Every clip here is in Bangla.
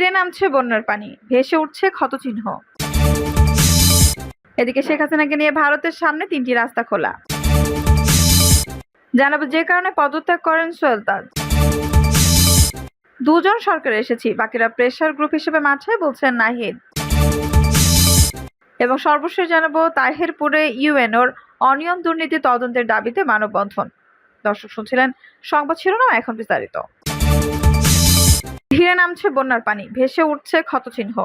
ধীরে নামছে বন্যার পানি, ভেসে উঠছে ক্ষতচিহ্ন। এদিকে শেখ হাসিনাকে নিয়ে ভারতের সামনে তিনটি রাস্তা খোলা। জানাব যে কারণে পদত্যাগ করেন সোহেল তাজ। দুজন সরকারে এসেছি, বাকিরা প্রেশার গ্রুপ হিসেবে মাঠে বলছেন নাহিদ। এবং সর্বশেষ জানাব তাহেরপুরে ইউএনওর অনিয়ম দুর্নীতি তদন্তের দাবিতে মানববন্ধন। দর্শক শুনছিলেন সংবাদ শিরোনাম এখন বিস্তারিত। ধীরে নামছে বন্যার পানি, ভেসে উঠছে ক্ষতচিহ্ন।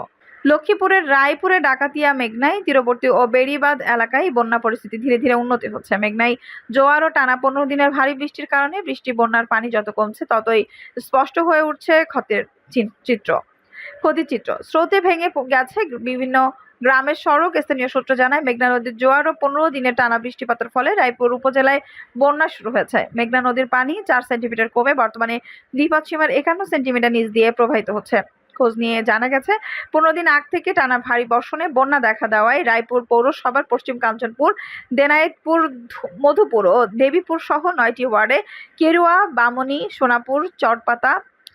লক্ষ্মীপুরের রায়পুরে ডাকাতিয়া মেঘনাই তীরবর্তী ও বেড়িবাদ এলাকায় বন্যা পরিস্থিতি ধীরে ধীরে উন্নতি হচ্ছে। মেঘনাই জোয়ার ও টানা পনেরো দিনের ভারী বৃষ্টির কারণে বৃষ্টি, বন্যার পানি যত কমছে ততই স্পষ্ট হয়ে উঠছে ক্ষতের চিত্র। ক্ষতিচিত্র স্রোতে ভেঙে গেছে বিভিন্ন গ্রামের সড়ক স্থানীয় সূত্র জানায়, মেঘনা নদীর জোয়ার ও পনেরো দিনের টানা বৃষ্টিপাতের ফলে রায়পুর উপজেলায় বন্যা শুরু হয়েছে। মেঘনা নদীর পানি চার সেন্টিমিটার কমে বর্তমানে বিপদসীমার একান্ন সেন্টিমিটার নিচ দিয়ে প্রবাহিত হচ্ছে। খোঁজ নিয়ে জানা গেছে, পনেরো দিন আগ থেকে টানা ভারী বর্ষণে বন্যা দেখা দেওয়ায় রায়পুর পৌরসভার পশ্চিম কাঞ্চনপুর, দেনায়েতপুর মধুপুর ও দেবীপুর সহ নয়টি ওয়ার্ডে কেরুয়া, বামনি, সোনাপুর চরপাতা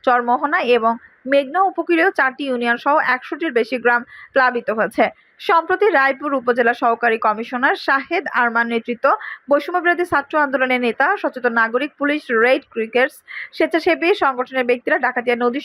চরমোহনা এবং মেঘনা উপকূলীয় চারটি ইউনিয়ন সহ একশোটির বেশি গ্রাম প্লাবিত হয়েছে। সম্প্রতি রায়পুর উপজেলা সহকারী কমিশনার শাহেদ আরমান নেতৃত্ব বৈষম্যবিরোধী ছাত্র আন্দোলনের নেতা, সচেতন নাগরিক, পুলিশ, রেড ক্রিকেটস, স্বেচ্ছাসেবী সংগঠনের ব্যক্তিরা ডাকাতিয়া নদী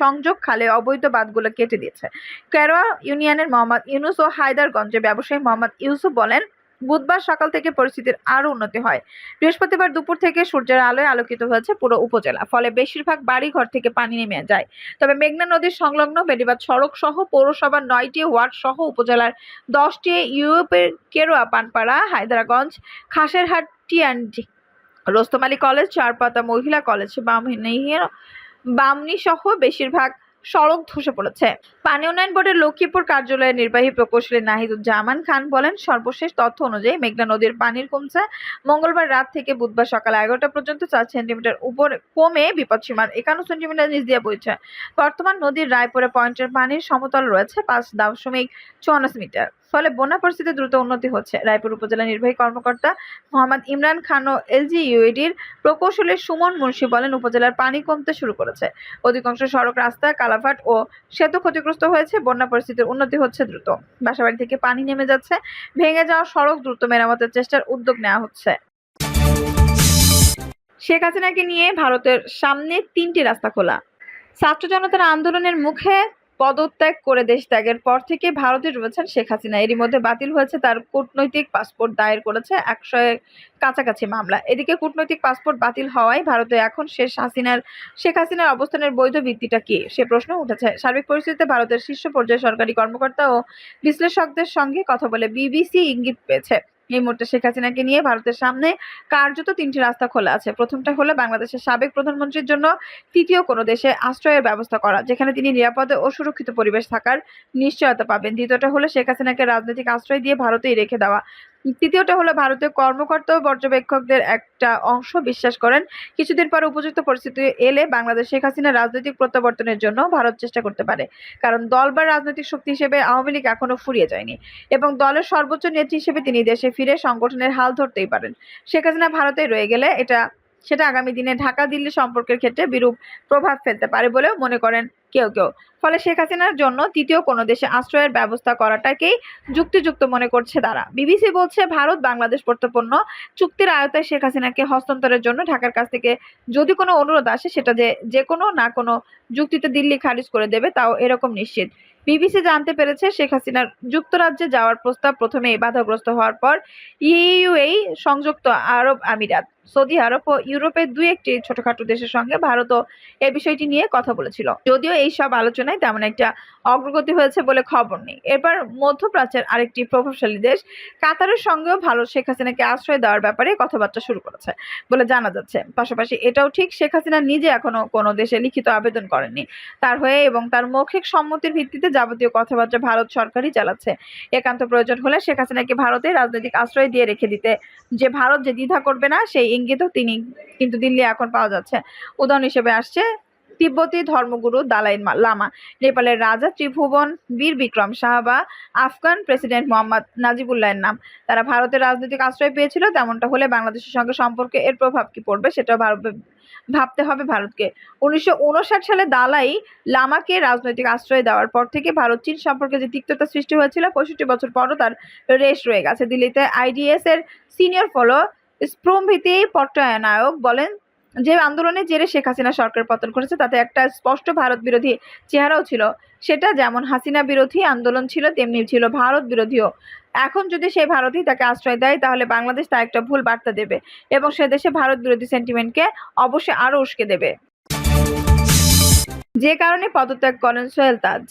সংযোগ খালে অবৈধ বাঁধগুলো কেটে দিয়েছে। কেরোয়া ইউনিয়নের মোহাম্মদ ইউনুস ও হায়দারগঞ্জে ব্যবসায়ী মোহাম্মদ ইউসুফ বলেন বুধবার সকাল থেকে পরিস্থিতির আরও উন্নতি হয়। বৃহস্পতিবার দুপুর থেকে সূর্যের আলোয় আলোকিত হয়েছে পুরো উপজেলা, ফলে বেশিরভাগ বাড়ি ঘর থেকে পানি নেমে যায়। তবে মেঘনা নদীর সংলগ্ন বেড়িবাঁধ সড়ক সহ পৌরসভার নয়টি ওয়ার্ড সহ উপজেলার দশটি ইউরোপের কেরোয়া, পানপাড়া, হায়দ্রাগঞ্জ, খাসেরহাট, টিয়ান্ডি রোস্তম কলেজ, চারপাতা মহিলা কলেজ বামনি বামনি সহ বেশিরভাগ সড়ক ধসে পড়েছে। পানি উন্নয়ন বোর্ডের লক্ষ্মীপুর কার্যালয়ের নির্বাহী প্রকৌশলী নাহিদুজ্জামান খান বলেন, সর্বশেষ তথ্য অনুযায়ী মেঘনা নদীর পানির কমছে। মঙ্গলবার রাত থেকে বুধবার সকাল এগারোটা পর্যন্ত চার সেন্টিমিটার উপর কমে বিপদসীমার একান্ন সেন্টিমিটার নিচ দিয়ে বইছে। বর্তমান নদীর রায়পুরে পয়েন্টের পানির সমতল রয়েছে পাঁচ দশমিক চুয়ান্ন মিটার ফলে বন্যা পরিস্থিতি দ্রুত উন্নতি হচ্ছে। রায়পুর উপজেলা নির্বাহী কর্মকর্তা মোহাম্মদ ইমরান খান ও এলজি ইউএডির প্রকৌশলী সুমন মুন্সি বলেন, উপজেলার পানি কমতে শুরু করেছে। অধিকাংশ সড়ক রাস্তা, কালাভাট ও সেতু ক্ষতিগ্রস্ত হয়েছে। বন্যা পরিস্থিতির উন্নতি হচ্ছে দ্রুত। বাসাবাড়ি থেকে পানি নেমে যাচ্ছে। ভেঙে যাওয়া সড়ক দ্রুত মেরামতের চেষ্টার উদ্যোগ নেওয়া হচ্ছে। শেখ হাসিনাকে নিয়ে ভারতের সামনে তিনটি রাস্তা খোলা। ছাত্র জনতার আন্দোলনের মুখে পদত্যাগ করে দেশ ত্যাগের পর থেকে ভারতে রয়েছেন শেখ হাসিনা। এরই মধ্যে বাতিল হয়েছে তার কূটনৈতিক পাসপোর্ট, দায়ের করেছে একশো কাছাকাছি মামলা। এদিকে কূটনৈতিক পাসপোর্ট বাতিল হওয়ায় ভারতে এখন শেষ হাসিনার, শেখ হাসিনার অবস্থানের বৈধ ভিত্তিটা কি? সে প্রশ্ন উঠেছে। সার্বিক পরিস্থিতিতে ভারতের শীর্ষ পর্যায়ে সরকারি কর্মকর্তা ও বিশ্লেষকদের সঙ্গে কথা বলে বিবিসি ইঙ্গিত পেয়েছে। এই মুহূর্তে শেখ হাসিনাকে নিয়ে ভারতের সামনে কার্যত তিনটি রাস্তা খোলা আছে। প্রথমটা হলো বাংলাদেশের সাবেক প্রধানমন্ত্রীর জন্য, তৃতীয় কোনো দেশে আশ্রয়ের ব্যবস্থা করা, যেখানে তিনি নিরাপদে ও সুরক্ষিত পরিবেশ থাকার নিশ্চয়তা পাবেন। দ্বিতীয়টা হলো শেখ হাসিনাকে রাজনৈতিক আশ্রয় দিয়ে ভারতেই রেখে দেওয়া। তৃতীয়টা হলো ভারতীয় কর্মকর্তা ও পর্যবেক্ষকদের একটা অংশ বিশ্বাস করেন। কিছুদিন পর উপযুক্ত পরিস্থিতি এলে বাংলাদেশ শেখ হাসিনা রাজনৈতিক প্রত্যাবর্তনের জন্য ভারত চেষ্টা করতে পারে। কারণ দল বা রাজনৈতিক শক্তি হিসেবে আওয়ামী লীগ এখনও ফুরিয়ে যায়নি এবং দলের সর্বোচ্চ নেত্রী হিসেবে তিনি দেশে ফিরে সংগঠনের হাল ধরতেই পারেন। শেখ হাসিনা ভারতে রয়ে গেলে এটা, সেটা আগামী দিনে ঢাকা দিল্লি সম্পর্কের ক্ষেত্রে বিরূপ প্রভাব ফেলতে পারে বলেও মনে করেন কেউ কেউ। ফলে শেখ হাসিনার জন্য তৃতীয় কোনো দেশে আশ্রয়ের ব্যবস্থা করাটাকেই যুক্তিযুক্ত মনে করছে তারা। বিবিসি বলছে, ভারত বাংলাদেশ প্রত্যর্পণ চুক্তির আয়তায় শেখ হাসিনাকে হস্তান্তরের জন্য ঢাকার কাছ থেকে যদি কোনো অনুরোধ আসে, সেটা যে যে কোনো না কোনো যুক্তিতে দিল্লি খারিজ করে দেবে, তাও এরকম নিশ্চিত। বিবিসি জানতে পেরেছে, শেখ হাসিনার যুক্তরাজ্যে যাওয়ার প্রস্তাব প্রথমেই বাধাগ্রস্ত হওয়ার পর ইউএই সংযুক্ত আরব আমিরাত। সৌদি আরব ও ইউরোপের দুই একটি ছোটখাটো দেশের সঙ্গে ভারতও এই বিষয়টি নিয়ে কথা বলেছিল। যদিও এই সব আলোচনায় তেমন একটা অগ্রগতি হয়েছে বলে খবর নেই। এরপর মধ্যপ্রাচ্যের আরেকটি প্রভাবশালী দেশ কাতারের সঙ্গেও ভারত শেখ হাসিনাকে আশ্রয় দেওয়ার ব্যাপারে কথাবার্তা শুরু করেছে বলে জানা যাচ্ছে। পাশাপাশি এটাও ঠিক শেখ হাসিনা নিজে এখনও কোনো দেশে লিখিত আবেদন করেননি। তার হয়ে এবং তার মৌখিক সম্মতির ভিত্তিতে যাবতীয় কথাবার্তা ভারত সরকারই চালাচ্ছে। একান্ত প্রয়োজন হলে শেখ হাসিনাকে ভারতে রাজনৈতিক আশ্রয় দিয়ে রেখে দিতে যে ভারত যে দ্বিধা করবে না, সেই ইঙ্গিতও তিনি কিন্তু দিল্লি এখন পাওয়া যাচ্ছে। উদাহরণ হিসেবে আসছে তিব্বতী ধর্মগুরু দালাই লামা। নেপালের রাজা ত্রিভুবন বীর বিক্রম সাহাবা আফগান প্রেসিডেন্ট মোহাম্মদ নাজিবুল্লাহের নাম। তারা ভারতের রাজনৈতিক আশ্রয় পেয়েছিল, তেমনটা হলে বাংলাদেশের সঙ্গে সম্পর্কে এর প্রভাব কি পড়বে সেটা ভাব- ভাবতে হবে ভারতকে। উনিশশো উনষাট সালে দালাই লামাকে রাজনৈতিক আশ্রয় দেওয়ার পর থেকে ভারত চীন সম্পর্কে যে তিক্ততা সৃষ্টি হয়েছিল, পঁয়ষট্টি বছর পরও তার রেশ রয়ে গেছে। দিল্লিতে আইডিএস এর সিনিয়র ফলো স্প্রমভিতি পট্টনায়ক বলেন যে আন্দোলনের জেরে শেখ হাসিনা সরকার পতন করেছে তাতে একটা স্পষ্ট ভারত বিরোধী চেহারাও ছিল। সেটা যেমন হাসিনা বিরোধী আন্দোলন ছিল, তেমনি ছিল ভারত বিরোধীও। এখন যদি সেই ভারতই তাকে আশ্রয় দেয়, তাহলে বাংলাদেশ তা একটা ভুল বার্তা দেবে এবং সে দেশে ভারত বিরোধী সেন্টিমেন্টকে অবশ্যই আরও উস্কে দেবে। যে কারণে পদত্যাগ করেন সোহেল তাজ।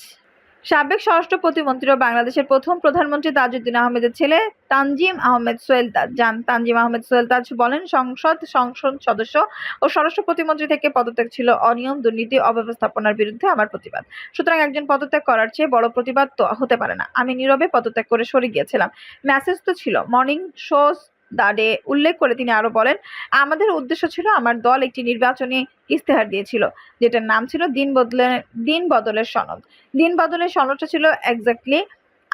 সাবেক স্বরাষ্ট্র প্রতিমন্ত্রী ও বাংলাদেশের প্রথম প্রধানমন্ত্রী তাজউদ্দিন আহমেদের ছেলে তানজিম আহমেদ সোহেল তাজ যান, তানজিম আহমেদ সোহেল তাজ বলেন, সংসদ সংসদ সদস্য ও স্বরাষ্ট্র প্রতিমন্ত্রী থেকে পদত্যাগ ছিল অনিয়ম, দুর্নীতি, অব্যবস্থাপনার বিরুদ্ধে আমার প্রতিবাদ। সুতরাং একজন পদত্যাগ করার চেয়ে বড় প্রতিবাদ তো হতে পারে না। আমি নীরবে পদত্যাগ করে সরে গিয়েছিলাম। মেসেজ তো ছিল মর্নিং শোজ দ্য ডে উল্লেখ করে তিনি আরও বলেন, আমাদের উদ্দেশ্য ছিল আমার দল একটি নির্বাচনী ইস্তেহার দিয়েছিল, যেটার নাম ছিল দিন বদলের দিন বদলের সনদ। দিন বদলের সনদটা ছিল এক্স্যাক্টলি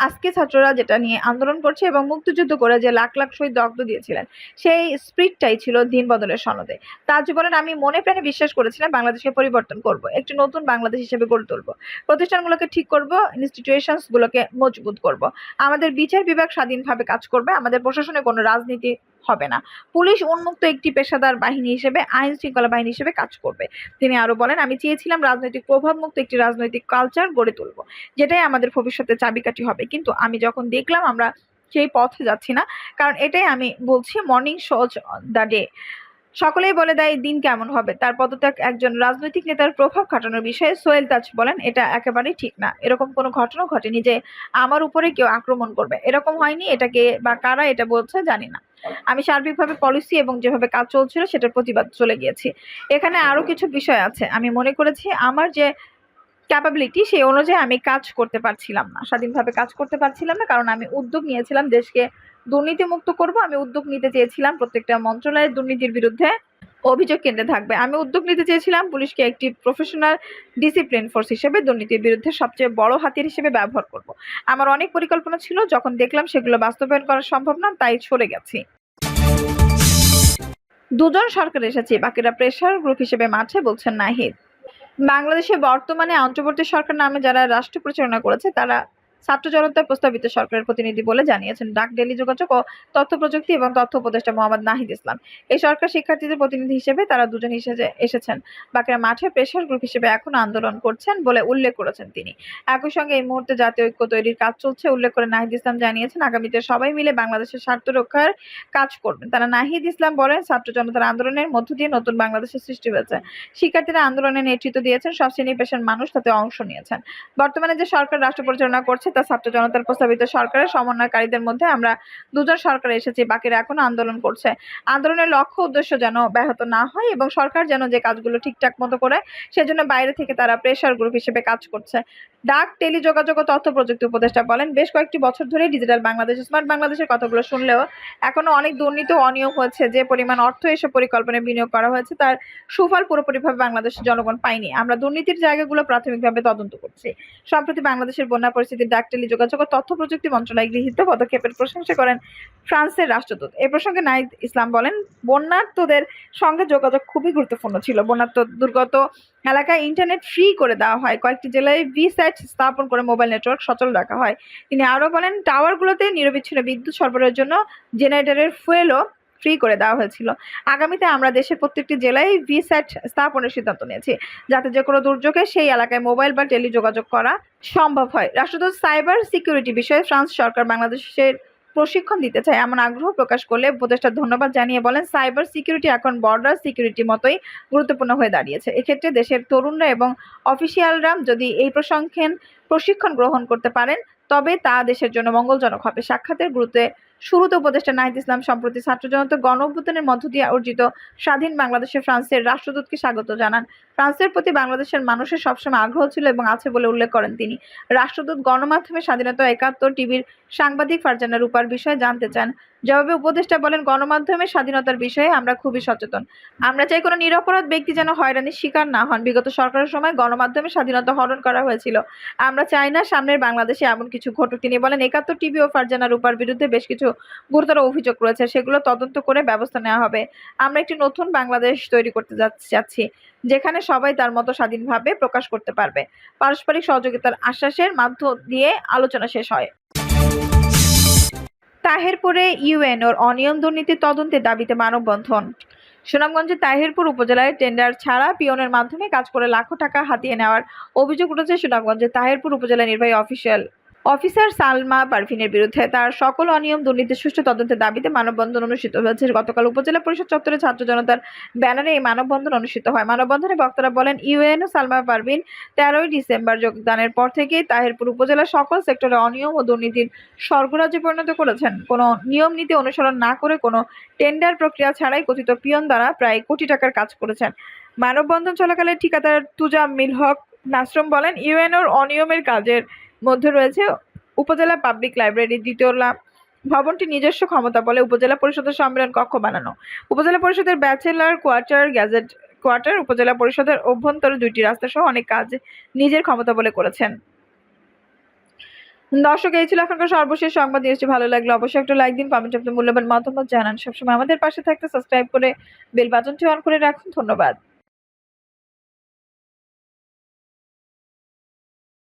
আজকে ছাত্ররা যেটা নিয়ে আন্দোলন করছে এবং মুক্তিযুদ্ধ করে যে লাখ লাখ শহীদ রক্ত দিয়েছিলেন, সেই স্প্রিটটাই ছিল দিন বদলের সনদে। তাজ বলেন, আমি মনে প্রাণে বিশ্বাস করেছিলাম বাংলাদেশকে পরিবর্তন করব, একটি নতুন বাংলাদেশ হিসেবে গড়ে তুলব। প্রতিষ্ঠানগুলোকে ঠিক করব ইনস্টিটিউশনসগুলোকে মজবুত করব। আমাদের বিচার বিভাগ স্বাধীনভাবে কাজ করবে, আমাদের প্রশাসনে কোনো রাজনীতি হবে না। পুলিশ উন্মুক্ত একটি পেশাদার বাহিনী হিসেবে, আইন শৃঙ্খলা বাহিনী হিসেবে কাজ করবে। তিনি আরও বলেন, আমি চেয়েছিলাম রাজনৈতিক প্রভাবমুক্ত একটি রাজনৈতিক কালচার গড়ে তুলব, যেটাই আমাদের ভবিষ্যতে চাবিকাঠি হবে। কিন্তু আমি যখন দেখলাম আমরা সেই পথে যাচ্ছি না, কারণ এটাই আমি বলছি মর্নিং শোজ দ্য ডে সকলেই বলে দেয়, দিন কেমন হবে? তার পদত্যাগ একজন রাজনৈতিক নেতার প্রভাব খাটানোর বিষয়ে সোয়েল তাজ বলেন, এটা একেবারেই ঠিক না। এরকম কোনো ঘটনা ঘটেনি যে আমার উপরে কেউ আক্রমণ করবে। এরকম হয়নি, এটাকে বা কারা এটা বলছে জানি না। আমি সার্বিকভাবে পলিসি এবং যেভাবে কাজ চলছিল সেটার প্রতিবাদ চলে গিয়েছি। এখানে আরও কিছু বিষয় আছে। আমি মনে করেছি আমার যে ক্যাপাবিলিটি সেই অনুযায়ী আমি কাজ করতে পারছিলাম না। স্বাধীনভাবে কাজ করতে পারছিলাম না, কারণ আমি উদ্যোগ নিয়েছিলাম, দেশকে দুর্নীতিমুক্ত করব। আমি উদ্যোগ নিতে চেয়েছিলাম, প্রত্যেকটা মন্ত্রণালয়ের দুর্নীতির বিরুদ্ধে অভিযোগ কেন্দ্রে থাকবে। আমি উদ্যোগ নিতে চেয়েছিলাম পুলিশকে একটি প্রফেশনাল ডিসিপ্লিন ফোর্স হিসেবে দুর্নীতির বিরুদ্ধে সবচেয়ে বড় হাতিয়ার হিসেবে ব্যবহার করব। আমার অনেক পরিকল্পনা ছিল, যখন দেখলাম সেগুলো বাস্তবায়ন করা সম্ভব না, তাই সরে গেছি। দুজন সরকার এসেছে, বাকিরা প্রেশার গ্রুপ হিসেবে মাঠে বলছেন, নাহিদ বাংলাদেশে বর্তমানে অন্তর্বর্তী সরকার নামে যারা রাষ্ট্র পরিচালনা করেছে তারা ছাত্র জনতার প্রস্তাবিত সরকারের প্রতিনিধি বলে জানিয়েছেন ডাক ডেলি যোগাযোগ ও তথ্য প্রযুক্তি এবং তথ্য উপদেষ্টা মোহাম্মদ নাহিদ ইসলাম। এই সরকার শিক্ষার্থীদের প্রতিনিধি হিসেবে তারা দুজন হিসেবে এসেছেন। বাকিরা মাঠে প্রেশার গ্রুপ হিসেবে এখন আন্দোলন করছেন বলে উল্লেখ করেছেন তিনি। একই সঙ্গে এই মুহূর্তে জাতীয় ঐক্য তৈরির কাজ চলছে উল্লেখ করে নাহিদ ইসলাম জানিয়েছেন, আগামীতে সবাই মিলে বাংলাদেশের স্বার্থ রক্ষার কাজ করবেন। তারা নাহিদ ইসলাম বলেন ছাত্র জনতার আন্দোলনের মধ্য দিয়ে নতুন বাংলাদেশের সৃষ্টি হয়েছে। শিক্ষার্থীরা আন্দোলনে নেতৃত্ব দিয়েছেন, সব শ্রেণি পেশার মানুষ তাতে অংশ নিয়েছেন। বর্তমানে যে সরকার রাষ্ট্র পরিচালনা করছে তা ছাত্র জনতার প্রস্তাবিত সরকারের সমন্বয়কারীদের মধ্যে আমরা দুজন সরকার এসেছি, বাকিরা এখনও আন্দোলন করছে। আন্দোলনের লক্ষ্য উদ্দেশ্য যেন ব্যাহত না হয় এবং সরকার যেন যে কাজগুলো ঠিকঠাক মতো করে, সেজন্য বাইরে থেকে তারা প্রেশার গ্রুপ হিসেবে কাজ করছে। ডাক, টেলিযোগাযোগ ও তথ্য প্রযুক্তি উপদেষ্টা বলেন, বেশ কয়েকটি বছর ধরে ডিজিটাল বাংলাদেশ, স্মার্ট বাংলাদেশের কথাগুলো শুনলেও এখনও অনেক দুর্নীতি অনিয়ম হয়েছে, যে পরিমাণ অর্থ এসব পরিকল্পনায় বিনিয়োগ করা হয়েছে, তার সুফল পুরোপুরিভাবে বাংলাদেশের জনগণ পায়নি। আমরা দুর্নীতির জায়গাগুলো প্রাথমিকভাবে তদন্ত করছি। সম্প্রতি বাংলাদেশের বন্যা পরিস্থিতির ডাক টেলিযোগাযোগ ও তথ্য প্রযুক্তি মন্ত্রণালয় গৃহীত পদক্ষেপের প্রশংসা করেন ফ্রান্সের রাষ্ট্রদূত। এ প্রসঙ্গে নাইদ ইসলাম বলেন, বন্যার্তদের সঙ্গে যোগাযোগ খুবই গুরুত্বপূর্ণ ছিল। বন্যার্ত দুর্গত এলাকায় ইন্টারনেট ফ্রি করে দেওয়া হয়। কয়েকটি জেলায় ভি স্যাট স্থাপন করে মোবাইল নেটওয়ার্ক সচল রাখা হয়। তিনি আরও বলেন, টাওয়ারগুলোতে নিরবিচ্ছিন্ন বিদ্যুৎ সরবরাহের জন্য জেনারেটরের ফুয়েলও ফ্রি করে দেওয়া হয়েছিল। আগামীতে আমরা দেশের প্রত্যেকটি জেলায় ভি স্যাট স্থাপনের সিদ্ধান্ত নিয়েছি। যাতে যে কোনো দুর্যোগে সেই এলাকায় মোবাইল বা টেলি যোগাযোগ করা সম্ভব হয়। রাষ্ট্রদূত সাইবার সিকিউরিটি বিষয়ে ফ্রান্স সরকার বাংলাদেশের প্রশিক্ষণ দিতে চায় এমন আগ্রহ প্রকাশ করলে উপদেষ্টা ধন্যবাদ জানিয়ে বলেন, সাইবার সিকিউরিটি এখন বর্ডার সিকিউরিটি মতোই গুরুত্বপূর্ণ হয়ে দাঁড়িয়েছে। এক্ষেত্রে দেশের তরুণরা এবং অফিসিয়ালরা যদি এই প্রসংখ্যান প্রশিক্ষণ গ্রহণ করতে পারেন, তবে তা দেশের জন্য মঙ্গলজনক হবে। সাক্ষাতের গুরুত্বে শুরুতে উপদেষ্টা নাহিদ ইসলাম সম্প্রতি ছাত্র জনতা গণ অভ্যুত্থানের মধ্য দিয়ে অর্জিত স্বাধীন বাংলাদেশে ফ্রান্সের রাষ্ট্রদূতকে স্বাগত জানান। ফ্রান্সের প্রতি বাংলাদেশের মানুষের সবসময় আগ্রহ ছিল এবং আছে বলে উল্লেখ করেন তিনি। রাষ্ট্রদূত, গণমাধ্যমে স্বাধীনতা একাত্তর টিভির সাংবাদিক ফারজানা রূপার বিষয়ে জানতে চান। জবাবে উপদেষ্টা বলেন, গণমাধ্যমে স্বাধীনতার বিষয়ে আমরা খুবই সচেতন। আমরা চাই কোনো নিরপরাধ ব্যক্তি যেন হয়রানির শিকার না হন। বিগত সরকারের সময় গণমাধ্যমে স্বাধীনতা হরণ করা হয়েছিল। আমরা চাই না সামনের বাংলাদেশে এমন কিছু ঘটুক। তিনি বলেন, একাত্তর টিভি ও ফারজানা রূপার বিরুদ্ধে বেশ কিছু গুরুতর অভিযোগ রয়েছে। সেগুলো তদন্ত করে ব্যবস্থা নেওয়া হবে। আমরা একটি নতুন বাংলাদেশ তৈরি করতে যাচ্ছি যেখানে সবাই তার মতো স্বাধীনভাবে প্রকাশ করতে পারবে। পারস্পরিক সহযোগিতার আশ্বাসের মাধ্য দিয়ে আলোচনা শেষ হয়। তাহেরপুরে ইউএনওর অনিয়ম দুর্নীতি তদন্তের দাবিতে মানববন্ধন। সুনামগঞ্জের তাহিরপুর উপজেলায় টেন্ডার ছাড়া পিয়নের মাধ্যমে কাজ করে লাখো টাকা হাতিয়ে নেওয়ার অভিযোগ উঠেছে সুনামগঞ্জের তাহিরপুর উপজেলা নির্বাহী অফিসিয়াল অফিসার সালমা পারভিনের বিরুদ্ধে তার সকল অনিয়ম, দুর্নীতি, সুষ্ঠু তদন্তের দাবিতে মানববন্ধন অনুষ্ঠিত হয়েছে। গতকাল উপজেলা পরিষদ চত্বরে ছাত্র জনতার ব্যানারে এই মানববন্ধন অনুষ্ঠিত হয়। মানববন্ধনে বক্তারা বলেন, ইউএনও সালমা পারভিন তেরোই ডিসেম্বর যোগদানের পর থেকেই তাহেরপুর উপজেলার সকল সেক্টরে অনিয়ম ও দুর্নীতির স্বর্গরাজ্যে পরিণত করেছেন। কোনো নিয়ম নীতি অনুসরণ না করে কোনো টেন্ডার প্রক্রিয়া ছাড়াই কথিত পিয়ন দ্বারা প্রায় কোটি টাকার কাজ করেছেন। মানববন্ধন চলাকালে ঠিকাদার তুজা মিল হক নাসরম বলেন, ইউএনওর অনিয়মের কাজের মধ্যে রয়েছে উপজেলা পাবলিক লাইব্রেরির দ্বিতীয়লা ভবনটি নিজস্ব ক্ষমতা বলে উপজেলা পরিষদের সম্মেলন কক্ষ বানানো। উপজেলা পরিষদের ব্যাচেলার কোয়ার্টার গ্যাজেট কোয়ার্টার উপজেলা পরিষদের অভ্যন্তরে দুইটি রাস্তা সহ অনেক কাজ নিজের ক্ষমতা বলে করেছেন। দর্শক, এই ছিল এখনকার সর্বশেষ সংবাদ। নিউজটি ভালো লাগল অবশ্যই একটা লাইক দিন কমেন্ট আপনার মূল্যবান মতামত জানান। সবসময় আমাদের পাশে থাকতে সাবস্ক্রাইব করে বেল বাটনটি অন করে রাখুন। ধন্যবাদ।